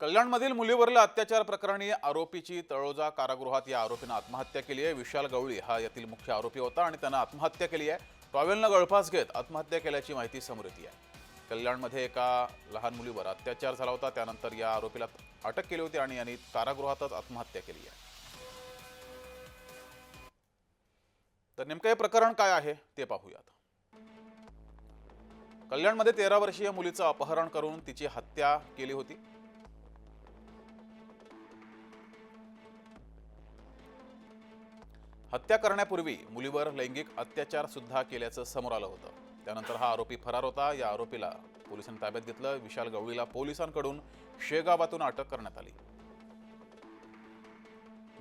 कल्याणमधील मुलीवरील अत्याचार प्रकरणी आरोपीची तळोजा कारागृहात या आरोपीनं आत्महत्या केली आहे. विशाल गवळी हा यातील मुख्य आरोपी होता आणि त्यानं आत्महत्या केली आहे. टॉवेलनं गळफास घेत आत्महत्या केल्याची माहिती समोर येते आहे. कल्याणमध्ये एका लहान मुलीवर अत्याचार झाला होता. त्यानंतर या आरोपीला अटक केली होती आणि यांनी कारागृहातच आत्महत्या केली आहे. तर नेमकं हे प्रकरण काय आहे ते पाहूयात. कल्याणमध्ये तेरा वर्षीय मुलीचं अपहरण करून तिची हत्या केली होती. हत्या करण्यापूर्वी मुलीवर लैंगिक अत्याचार सुद्धा केल्याचं समोर आलं होतं. त्यानंतर हा आरोपी फरार होता. या आरोपीला पोलिसांनी ताब्यात घेतलं. विशाल गवळीला पोलिसांकडून शेगावातून अटक करण्यात आली.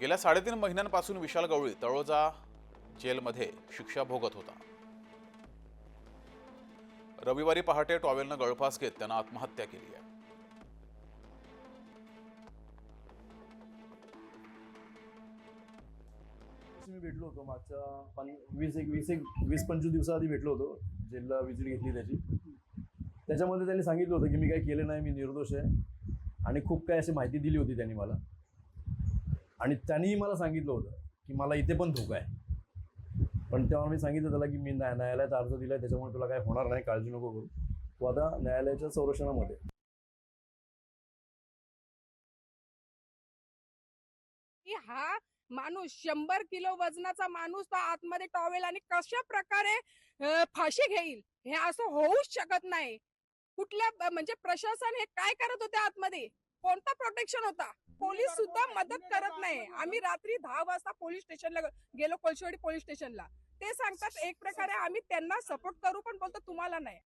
गेल्या साडेतीन महिन्यांपासून विशाल गवळी तळोजा जेलमध्ये शिक्षा भोगत होता. रविवारी पहाटे टॉवेलनं गळफास घेत त्यानं आत्महत्या केली आहे. मी भेटलो होतो. मागच्या पण वीस एक वीस एक वीस पंचवीस दिवसाआधी भेटलो होतो. जेलला विजिट घेतली त्याची. त्याच्यामध्ये त्यांनी सांगितलं होतं की मी काही केलं नाही मी निर्दोष आहे. आणि खूप काही अशी माहिती दिली होती त्यांनी मला. आणि त्यांनीही मला सांगितलं होतं की मला इथे पण धोका आहे. पण तेव्हा मी सांगितलं त्याला की मी न्यायालयात अर्ज दिला त्याच्यामुळे तुला काय होणार नाही काळजी नको करू. तू आता न्यायालयाच्या संरक्षणामध्ये की हा माणूस शंभर किलो वजनाचा माणूस तो आतमध्ये टॉवेल आणि कशा प्रकारे फाशी घेईल हे असं होऊच शकत नाही. कुठल्या म्हणजे प्रशासन हे काय करत होते आतमध्ये? कोणता प्रोटेक्शन होता? पोलीस सुद्धा मदत करत नाही. आम्ही रात्री दहा वाजता पोलीस स्टेशनला गेलो कोलशेवाडी पोलीस स्टेशनला. ते सांगतात एक प्रकारे आम्ही त्यांना सपोर्ट करू पण बोलतो तुम्हाला नाही.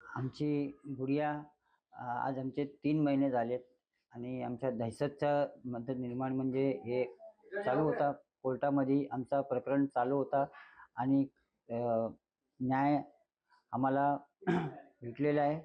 आमची गुडिया आज आमचे तीन महिने झालेत. आणि आमच्या दहशतच्या मदत निर्माण म्हणजे हे चालू होता. कोर्टामध्ये आमचा प्रकरण चालू होता. आणि न्याय आम्हाला भेटलेला आहे.